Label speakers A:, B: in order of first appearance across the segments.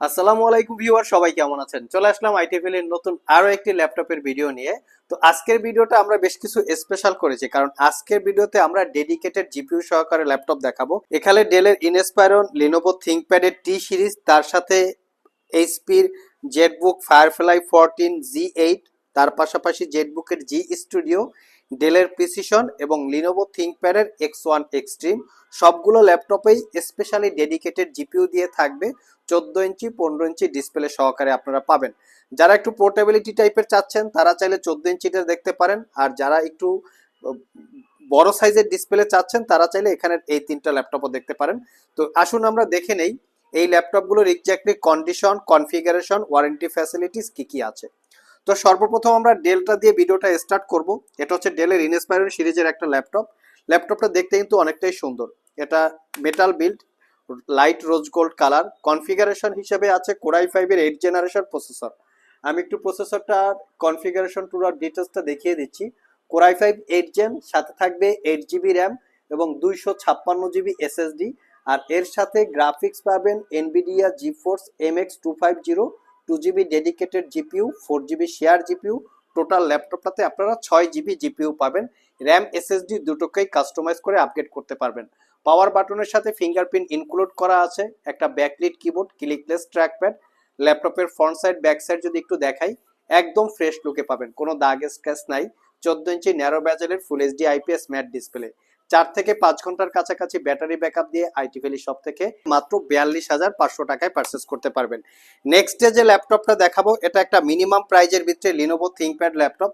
A: আসসালামু আলাইকুম ভিউয়ার, সবাই কেমন আছেন? চলে আসলাম আইটিএফএল এর নতুন আরও একটি ল্যাপটপের ভিডিও নিয়ে। তো আজকের ভিডিওটা আমরা বেশ কিছু স্পেশাল করেছি, কারণ আজকের ভিডিওতে আমরা ডেডিকেটেড জিপিইউ সহকারে ল্যাপটপ দেখাবো। এখানে ডেলের ইনস্পায়রন লিনোভো থিঙ্কপ্যাডের টি সিরিজ তার সাথে এইচপির ZBook Firefly fourteen G eight তার পাশাপাশি জেটবুকের জি স্টুডিও ডেলের প্রিসিশন এবং লিনোভো থিঙ্কপ্যাডের এক্স ওয়ান এক্সট্রিম সবগুলো ল্যাপটপেই স্পেশালি ডেডিকেটেড জিপিইউ দিয়ে থাকবে, চোদ্দ ইঞ্চি, পনেরো ইঞ্চি ডিসপ্লে সহকারে আপনারা পাবেন। যারা একটু পোর্টেবিলিটি টাইপের চাচ্ছেন, তারা চাইলে চোদ্দ ইঞ্চিটা দেখতে পারেন। আর যারা একটু বড় সাইজের ডিসপ্লে চাচ্ছেন, তারা চাইলে এখানে এই তিনটা ল্যাপটপও দেখতে পারেন। তো আসুন আমরা দেখে নেই, এই ল্যাপটপগুলোর exactly condition configuration warranty facilities কি কি আছে। তো সর্বপ্রথম আমরা ডেলটা দিয়ে ভিডিওটা স্টার্ট করব। এটা হচ্ছে ডেলের ইনস্পায়ার সিরিজের একটা ল্যাপটপ ল্যাপটপটা দেখতে কিন্তু অনেকটাই সুন্দর। এটা metal build light rose gold colour configuration হিসেবে আছে কোরাই ফাইভের এইট জেনারেশন প্রসেসর আমি একটু প্রসেসরটা কনফিগারেশন টুর ডিটেলসটা দেখিয়ে দিচ্ছি। কোরাই ফাইভ এইট জেন সাথে থাকবে এইট জিবি র্যাম এবং দুইশো ছাপ্পান্ন জিবি এসএসডি আর এর সাথে গ্রাফিক্স পাবেন Nvidia GeForce M X two five zero two GB dedicated GPU four GB share GPU total ল্যাপটপটাতে আপনারা ছয় জিবি জিপিউ পাবেন। র্যাম এসএসডি দুটোকেই কাস্টমাইজ করে আপগ্রেড করতে পারবেন। পাওয়ার বাটনের সাথে ফিঙ্গারপ্রিন্ট ইনক্লুড করা আছে, একটা ব্যাকলিট কিবোর্ড ক্লিকলেস ট্র্যাকপ্যাড ল্যাপটপের ফ্রন্ট সাইড ব্যাক সাইড যদি একটু দেখাই, একদম ফ্রেশ লুকে পাবেন, কোনো দাগ স্ক্র্যাচ নাই, চোদ্দ inch narrow ব্যাজেলের full HD IPS matte display চার থেকে পাঁচ ঘণ্টার কাছাকাছি ব্যাটারি ব্যাকআপ দিয়ে আইটি ভ্যালি শপ থেকে মাত্র বিয়াল্লিশ হাজার পাঁচশো টাকায় পারচেস করতে পারবেন। নেক্সট ডে যে ল্যাপটপটা দেখাবো, এটা একটা মিনিমাম প্রাইজের ভিতরে লিনোভো থিঙ্কপ্যাড ল্যাপটপ।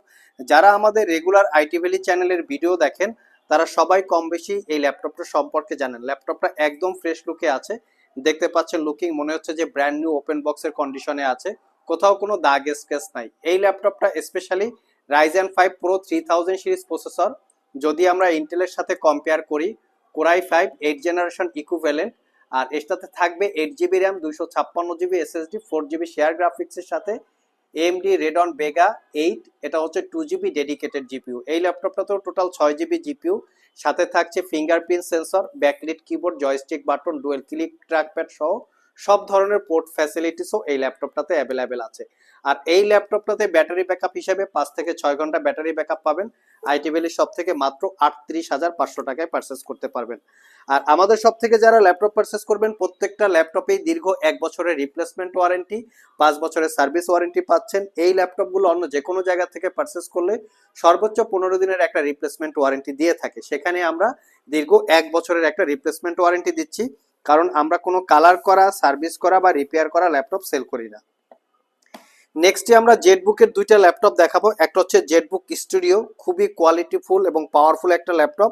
A: যারা আমাদের রেগুলার আইটি ভ্যালি চ্যানেলের ভিডিও দেখেন, তারা সবাই কম বেশি এই ল্যাপটপটা সম্পর্কে জানেন। ল্যাপটপটা একদম ফ্রেশ লুকে আছে। দেখতে পাচ্ছেন লুকিং মনে হচ্ছে যে ব্র্যান্ড নিউ ওপেন বক্সের কন্ডিশনে আছে। কোথাও কোনো দাগ স্কেচ নাই। এই ল্যাপটপটা specially Ryzen five pro three thousand series processor যদি আমরা ইন্টেলের সাথে কম্পেয়ার করি Core i five eight generation equivalent আর এর সাথে থাকবে এইট জিবি র্যাম দুইশো ছাপ্পান্ন GB SSD four GB share গ্রাফিক্সের সাথে এমডি রেডন বেগা এইট এটা হচ্ছে টু জিবি ডেডিকেটেড জিপিউ এই ল্যাপটপটা তো টোটাল ছয় জিবি জিপিউ সাথে থাকছে fingerprint sensor backlit keyboard joystick button dual click trackpad সহ সব ধরনের পোর্ট ফ্যাসিলিটিসও এই ল্যাপটপটাতে অ্যাভেলেবেল আছে। আর এই ল্যাপটপটাতে ব্যাটারি ব্যাকআপ হিসেবে পাঁচ থেকে ছয় ঘণ্টা ব্যাটারি ব্যাকআপ পাবেন। আইটি ভ্যালি সব থেকে মাত্র আটত্রিশ হাজার পাঁচশো টাকায় পারচেস করতে পারবেন। আর আমাদের সব থেকে যারা ল্যাপটপ পারচেস করবেন, প্রত্যেকটা ল্যাপটপেই দীর্ঘ এক বছরের রিপ্লেসমেন্ট ওয়ারেন্টি পাঁচ বছরের সার্ভিস ওয়ারেন্টি পাচ্ছেন। এই ল্যাপটপগুলো অন্য যে কোনো জায়গা থেকে পারচেস করলে সর্বোচ্চ পনেরো দিনের একটা রিপ্লেসমেন্ট ওয়ারেন্টি দিয়ে থাকে। সেখানে আমরা দীর্ঘ এক বছরের একটা রিপ্লেসমেন্ট ওয়ারেন্টি দিচ্ছি। কারণ আমরা কোনো কালার করা সার্ভিস করা বা রিপেয়ার করা ল্যাপটপ সেল করি না। নেক্সটে আমরা জেটবুকের দুইটা ল্যাপটপ দেখাবো। একটা হচ্ছে জেটবুক স্টুডিও খুবই কোয়ালিটিফুল এবং পাওয়ারফুল একটা ল্যাপটপ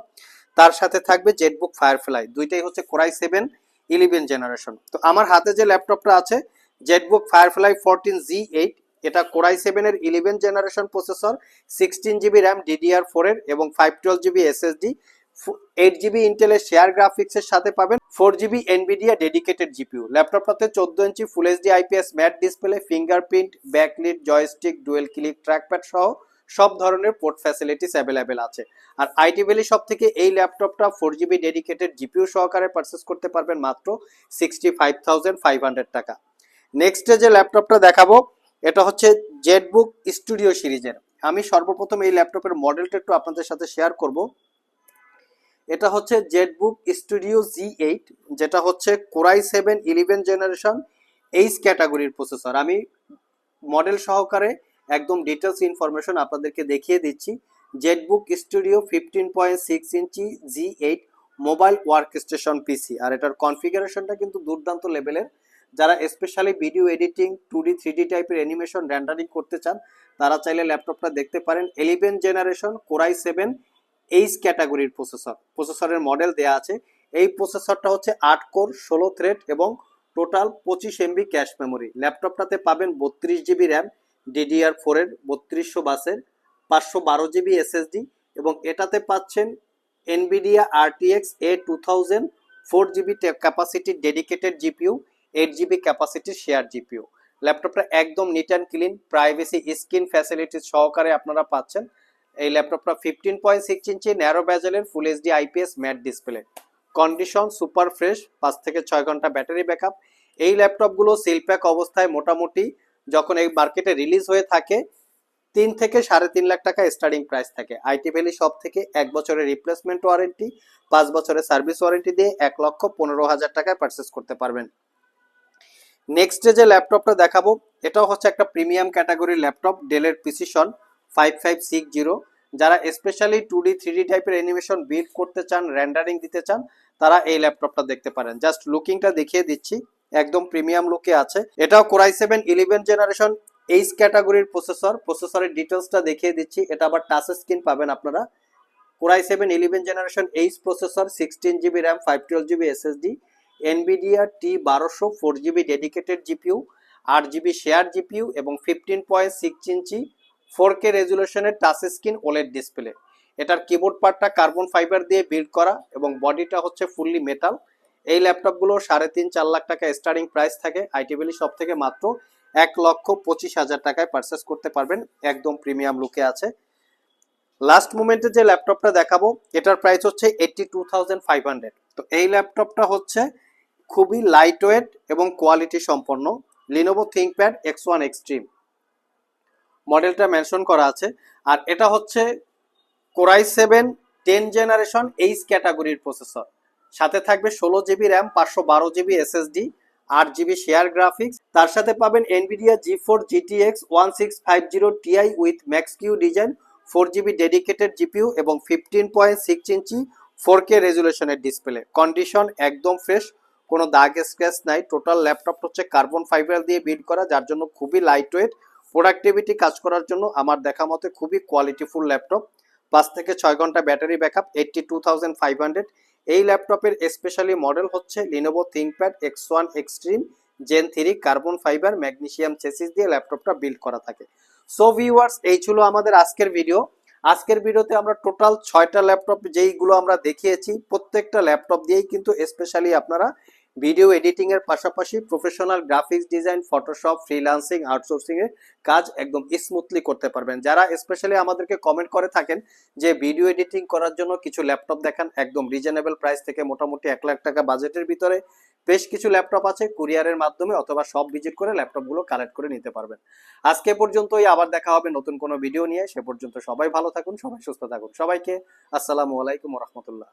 A: তার সাথে থাকবে জেটবুক ফায়ারফ্লাই দুইটাই হচ্ছে কোরাই সেভেন ইলেভেন জেনারেশন তো আমার হাতে যে ল্যাপটপটা আছে ZBook Firefly fourteen G eight এটা কোরাই সেভেনের eleven generation processor sixteen GB RAM DDR ফোরের এবং five twelve GB SSD eight GB ইন্টেলের শেয়ার গ্রাফিক্সের সাথে পাবেন four GB Nvidia dedicated GPU ল্যাপটপটাতে চোদ্দ ইঞ্চি full HD IPS matte display fingerprint backlit joystick dual click trackpad সহ সব ধরনের পোর্ট ফ্যাসিলিটিস অ্যাভেলেবেল আছে। আর আইটি ভ্যালি সব থেকে এই ল্যাপটপটা ফোর জিবি ডেডিকেটেড জিপিউ সহকারে পারচেস করতে পারবেন মাত্র sixty five thousand five hundred টাকা নেক্সটে যে ল্যাপটপটা দেখাবো, এটা হচ্ছে জেটবুক স্টুডিও সিরিজের। আমি সর্বপ্রথম এই ল্যাপটপের মডেলটা একটু আপনাদের সাথে শেয়ার করব। এটা হচ্ছে জেটবুক স্টুডিও জি এইট যেটা হচ্ছে Core i seven eleven generation H ক্যাটাগরির প্রসেসর আমি মডেল সহকারে একদম ডিটেলস ইনফরমেশন আপনাদেরকে দেখিয়ে দিচ্ছি। ZBook studio fifteen point six ইঞ্চি G eight mobile work station PC আর এটার কনফিগারেশনটা কিন্তু দুর্দান্ত লেভেলের যারা specially video editing two D three D টাইপের অ্যানিমেশন র্যান্ডারিং করতে চান, তারা চাইলে ল্যাপটপটা দেখতে পারেন। Eleven generation Core i seven H ক্যাটাগরির প্রসেসর প্রসেসরের মডেল দেয়া আছে। এই প্রসেসরটা হচ্ছে আট কোর, ষোলো থ্রেড এবং টোটাল পঁচিশ এমবি ক্যাশ মেমোরি ল্যাপটপটাতে পাবেন বত্রিশ জিবি র্যাম ডিডিআর ফোরের বত্রিশশো বাসের পাঁচশো বারো জিবি এসএসডি এবং এটাতে পাচ্ছেন Nvidia RTX A two thousand four GB capacity dedicated GPU eight GB capacity share GPU ল্যাপটপটা একদম neat and clean privacy screen facility সহকারে আপনারা পাচ্ছেন। এই ল্যাপটপটা ফিফটিন পয়েন্ট সিক্স ইঞ্চি narrow ব্যাজেলের full HD IPS matte display condition super fresh পাঁচ থেকে ছয় ঘণ্টা ব্যাটারি ব্যাকআপ এই ল্যাপটপগুলো সিল প্যাক অবস্থায় মোটামুটি যখন এই মার্কেটে রিলিজ হয়ে থাকে, তিন থেকে সাড়ে তিন লাখ টাকা স্টার্টিং প্রাইস থাকে। আইটি ভ্যালি সব থেকে এক বছরের রিপ্লেসমেন্ট ওয়ারেন্টি পাঁচ বছরের সার্ভিস ওয়ারেন্টি দিয়ে এক লক্ষ পনেরো হাজার টাকায় পারচেস করতে পারবেন। নেক্সট যে ল্যাপটপটা দেখাবো, এটাও হচ্ছে একটা প্রিমিয়াম ক্যাটাগরির ল্যাপটপ ডেলের Precision five five six zero যারা specially two D three D টাইপের অ্যানিমেশন বিল্ড করতে চান র্যান্ডারিং দিতে চান, তারা এই ল্যাপটপটা দেখতে পারেন। জাস্ট লুকিংটা দেখিয়ে দিচ্ছি, একদম প্রিমিয়াম লুকে আছে। এটাও Core i seven eleven generation H ক্যাটাগরির প্রসেসর প্রসেসরের ডিটেলসটা দেখিয়ে দিচ্ছি। এটা আবার টাচ স্ক্রিন পাবেন আপনারা। Core i seven eleven generation H processor sixteen GB RAM five twelve GB SSD Nvidia T বারোশো ফোর জিবি ডেডিকেটেড জিপিউ আট জিবি শেয়ার জিপিউ এবং ফিফটিন পয়েন্ট সিক্স ইঞ্চি ফোর কে রেজুলেশনের টাচ স্ক্রিন ওলেড ডিসপ্লে। এটার keyboard পার্টটা carbon fibre দিয়ে build করা এবং বডিটা হচ্ছে ফুললি মেটাল এই ল্যাপটপগুলো সাড়ে তিন, চার লাখ টাকা স্টার্টিং প্রাইস থাকে। আইটি ভ্যালি সব থেকে মাত্র এক লক্ষ পঁচিশ হাজার টাকায় পারচেস করতে পারবেন। একদম প্রিমিয়াম লুকে আছে। লাস্ট মোমেন্টে যে ল্যাপটপটা দেখাবো, এটার প্রাইস হচ্ছে eighty two thousand five hundred তো এই ল্যাপটপটা হচ্ছে খুবই লাইট ওয়েট এবং কোয়ালিটি সম্পন্ন Lenovo ThinkPad X one Extreme মডেলটা মেনশন করা আছে। আর এটা হচ্ছে Core i seven ten generation H ক্যাটাগরির প্রসেসর। সাথে থাকবে ষোলো জিবি র্যাম, পাঁচশো বারো জিবি এসএসডি, আট জিবি শেয়ার গ্রাফিক্স। তার সাথে পাবেন Nvidia G four GTX one six five zero Ti with Max Q design four GB dedicated GPU এবং fifteen point six inch four K রেজুলেশনের display condition একদম fresh কোনো দাগ scratch নাই। Total laptop হচ্ছে carbon fibre দিয়ে build করা, যার জন্য খুবই লাইট ওয়েট প্রোডাক্টিভিটি কাজ করার জন্য আমার দেখা মতে খুবই কোয়ালিটিফুল ল্যাপটপ পাঁচ থেকে ছয় ঘণ্টা battery backup eighty two thousand five hundred এই ল্যাপটপের স্পেশালি মডেল হচ্ছে Lenovo ThinkPad X one Extreme Gen three carbon fibre magnesium chassis দিয়ে ল্যাপটপটা বিল্ড করা থাকে। সো ভিউয়ার্স এই ছিল আমাদের আজকের ভিডিও আজকের ভিডিওতে আমরা টোটাল ছয়টা ল্যাপটপ যেইগুলো আমরা দেখিয়েছি, প্রত্যেকটা ল্যাপটপ দিয়েই কিন্তু স্পেশালি আপনারা ভিডিও এডিটিং এর পাশাপাশি professional graphics design Photoshop freelancing outsourcing এর কাজ একদম স্মুথলি করতে পারবেন। যারা স্পেশালি আমাদেরকে কমেন্ট করে থাকেন যে ভিডিও এডিটিং করার জন্য কিছু ল্যাপটপ দেখান, একদম রিজনেবল প্রাইস থেকে মোটামুটি এক লাখ টাকা বাজেটের ভিতরে বেশ কিছু ল্যাপটপ আছে কুরিয়ারের মাধ্যমে অথবা সব ভিজিট করে ল্যাপটপগুলো কালেক্ট করে নিতে পারবেন। আজকে পর্যন্তই, আবার দেখা হবে নতুন কোনো ভিডিও নিয়ে। সে পর্যন্ত সবাই ভালো থাকুন, সবাই সুস্থ থাকুন। সবাইকে আসসালামু আলাইকুম রহমতুল্লাহ।